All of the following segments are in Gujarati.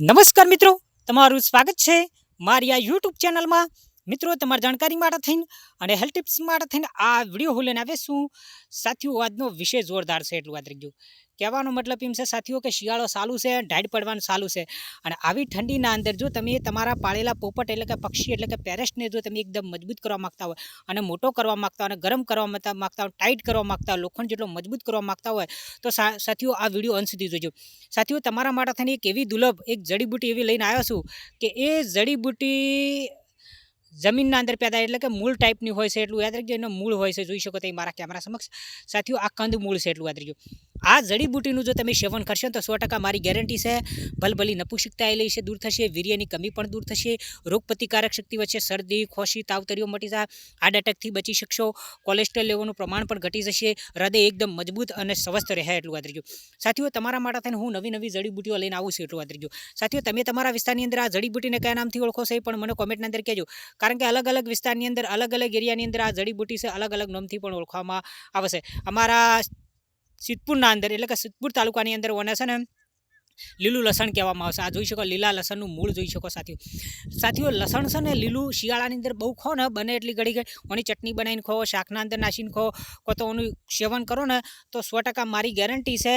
નમસ્કાર મિત્રો તમારું સ્વાગત છે મારી આ યુટ્યુબ ચેનલમાં મિત્રો, તમારી જાણકારી માટે થઈને અને હેલ્થ ટિપ્સ માટે થઈને આ વીડિયો હું લઈને આવે શું સાથીઓ, આજનો વિષય જોરદાર છે, એટલું વાત રહી ગયું કહેવાનો મતલબ એમ છે, સાથીઓ, કે શિયાળો સારું છે ઢાળ પડવાનું સારું છે. અને આવી ઠંડીના અંદર જો તમે તમારા પાળેલા પોપટ એટલે કે પક્ષી એટલે કે પેરેસ્ટને જો તમે એકદમ મજબૂત કરવા માગતા હોય અને મોટો કરવા માગતા હોય અને ગરમ કરવા માગતા હોય ટાઈટ કરવા માગતા હોય, લોખંડ જેટલો મજબૂત કરવા માગતા હોય, તો સાથીઓ, આ વીડિયો અંત સુધી જોજો. સાથીઓ, તમારા માટે થઈને એક એવી દુર્લભ, એક જડીબુટી એવી લઈને આવ્યો છું કે એ જડીબુટી જમીનના અંદર પેદા એટલે કે મૂળ ટાઈપની હોય છે એટલું યાદ રાખજો. એનો મૂળ હોય છે, જોઈ શકો તો મારા કેમેરા સમક્ષ. સાથીઓ, આ કંદ મૂળ છે એટલું યાદ રાખજો. આ જડીબુટીનું જો તમે સેવન કરશો તો સો મારી ગેરંટી છે, ભલભલી એ લઈ છે, દૂર થશે, વીર્યની કમી પણ દૂર થશે, રોગ પ્રતિકારક શક્તિ વચ્ચે શરદી, ખોશી, તાવતરીઓ મટી જાય હાર્ટ એટેકથી બચી શકશો કોલેસ્ટ્રોલ લેવાનું પ્રમાણ પણ ઘટી જશે, હૃદય એકદમ મજબૂત અને સ્વસ્થ રહે એટલું યાદ રાખજો. સાથીઓ, તમારા માટે થઈને હું નવી નવી જડીબુટીઓ લઈને આવું છું એટલું યાદ રાખજો. સાથીઓ, તમે તમારા વિસ્તારની અંદર આ જડીબુટીને કયા નામથી ઓળખો છો પણ મને કોમેન્ટની અંદર કહેજો. કારણ કે અલગ અલગ વિસ્તારની અંદર, અલગ અલગ એરિયાની અંદર આ જડીબુટી છે, અલગ અલગ નામથી પણ ઓળખવામાં આવશે અમારા સિદ્ધપુરના અંદર, એટલે કે સિદ્ધપુર તાલુકાની અંદર ઓને છે ને લીલું લસણ કહેવામાં આવશે આ જોઈ શકો, લીલા લસણનું મૂળ જોઈ શકો સાથીઓ. સાથીઓ, લસણ છે ને લીલું શિયાળાની અંદર બહુ ખો ને, બને એટલી ઘડી ગઈ ઓની ચટણી બનાવીને ખો, શાકના અંદર નાસીને ખો કો તો ઓનું સેવન કરો ને, તો સો મારી ગેરંટી છે.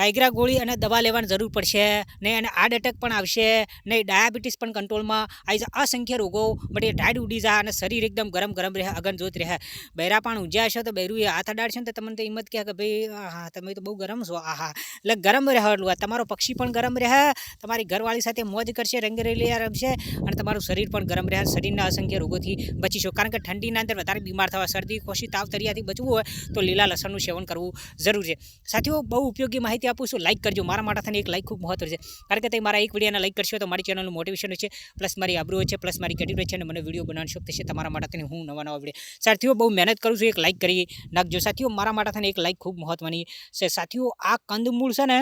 વાયગ્રા ગોળી અને દવા લેવાની જરૂર પડશે. નહીં, અને હાર્ટ એટેક પણ આવશે. નહીં, ડાયાબિટીસ પણ કંટ્રોલમાં. આવી જાય અસંખ્ય રોગો બટ એ ટાઈડ ઉડી જાય અને શરીર એકદમ ગરમ ગરમ રહે, અગનજોત રહે. બૈરા પણ ઊંઝ્યા હશે તો બૈરું એ હાથ અડાડશે ને તો તમને તો હિંમત કહે કે ભાઈ હા તમે તો બહુ ગરમ છો. આહા. એટલે ગરમ રહે એટલું. તમારો પક્ષી પણ ગરમ રહે. તમારી ઘરવાળી સાથે મોજ કરશે, રંગરેલિયા રમશે અને તમારું શરીર પણ ગરમ રહે. શરીરના અસંખ્ય રોગોથી બચી શકો. કારણ કે ઠંડીના અંદર વધારે બીમાર થવા, શરદી, ખોશી, તાવ તરિયાથી બચવું હોય તો લીલા લસણનું સેવન કરવું જરૂર છે. સાથીઓ, બહુ ઉપયોગી માહિતી આપું છું. લાઈક કરજો. મારા માટે થઈને એક લાઇક ખૂબ મહત્વ છે. કારણ કે તે મારા એક વિડીયોને લાઇક કરશો તો મારી ચેનલનું મોટિવેશન છે. પ્લસ મારી આબરૂ છે. પ્લસ મારી કેટેગરી છે અને મને વીડિયો બનાવવાની શોખ થશે. તમારા માટે થઈને હું નવા નવા વીડિયો. સાથીઓ, બહુ મહેનત કરું છું. એક લાઇક કરી નાખજો. સાથીઓ, મારા માટે થઈને એક લાઈક ખૂબ મહત્વની છે. સાથીઓ, આ કંદમૂળ છે ને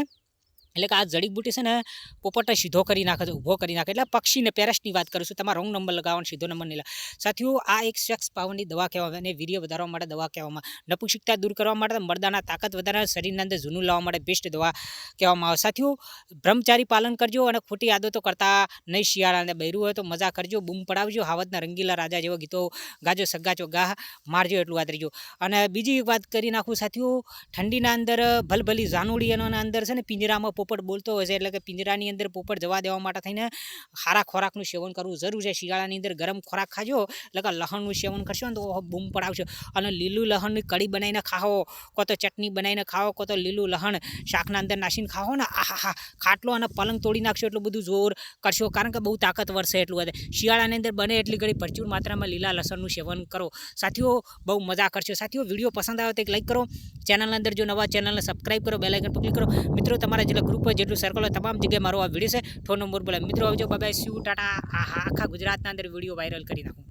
એટલે કે આ જડીબુટી છે ને પોપટને સીધો કરી નાખે છે, ઊભો કરી નાખે એટલે પક્ષીને પેરસની વાત કરું છું, તમારો રોંગ નંબર લગાવવાનો સીધો નંબર નહીં સાથીઓ, આ એક સેક્સ પાવરની દવા કહેવામાં અને વીર્ય વધારવા માટે દવા કહેવામાં નપુંસકતા દૂર કરવા માટે મરદાના તાકાત વધારવા શરીરના અંદર જૂનું લાવવા માટે બેસ્ટ દવા કહેવામાં આવે સાથીઓ, બ્રહ્મચારી પાલન કરજો અને ખોટી આદતો કરતા નહીં શિયાળાને બૈરું હોય તો મજા કરજો, બૂમ પડાવજો, હાવતના રંગીલા રાજા જેવા ગીતો ગાજો, સગાચો ગાહ મારજો એટલું વાત રહીજો. અને બીજી વાત કરી નાખું, સાથીઓ, ઠંડીના અંદર ભલભલી જાનુડીઓના અંદર છે ને, પિંજરામાં પોપટ બોલતો હોય છે, એટલે કે પિંજરાની અંદર પોપટ જવા દેવા માટે થઈને સારા ખોરાકનું સેવન કરવું જરૂર છે. શિયાળાની અંદર ગરમ ખોરાક ખાજો, એટલે કે લહણનું સેવન કરશો ને તો બૂમ પડાવશો અને લીલું લહણની કઢી બનાવીને ખાઓ, કો તો ચટણી બનાવીને ખાઓ, કો તો લીલું લહણ શાકના અંદર નાસીને ખાઓ ને આહા હા ખાટલો અને પલંગ તોડી નાખશો એટલું બધું જોર કરશો, કારણ કે બહુ તાકતવર છે એટલું બધે. શિયાળાની અંદર બને એટલી ઘડી પ્રચુર માત્રામાં લીલા લસણનું સેવન કરો. સાથીઓ, બહુ મજા કરશો. સાથીઓ, વીડિયો પસંદ આવે તો એક લાઈક કરો. ચેનલની અંદર જો નવા, ચેનલને સબસ્ક્રાઈબ કરો બેલાઇકન પર ક્લિક કરો. મિત્રો, તમારા જેટલા ગ્રુપ જેટલું સર્કલ હોય તમામ જગ્યાએ મારો આ વીડિયો છે. ફોન નંબર બોલે મિત્રો, આવજો. બાબા સ્યુ ટાટા આખા ગુજરાતના અંદર વીડિયો વાયરલ કરી નાખું.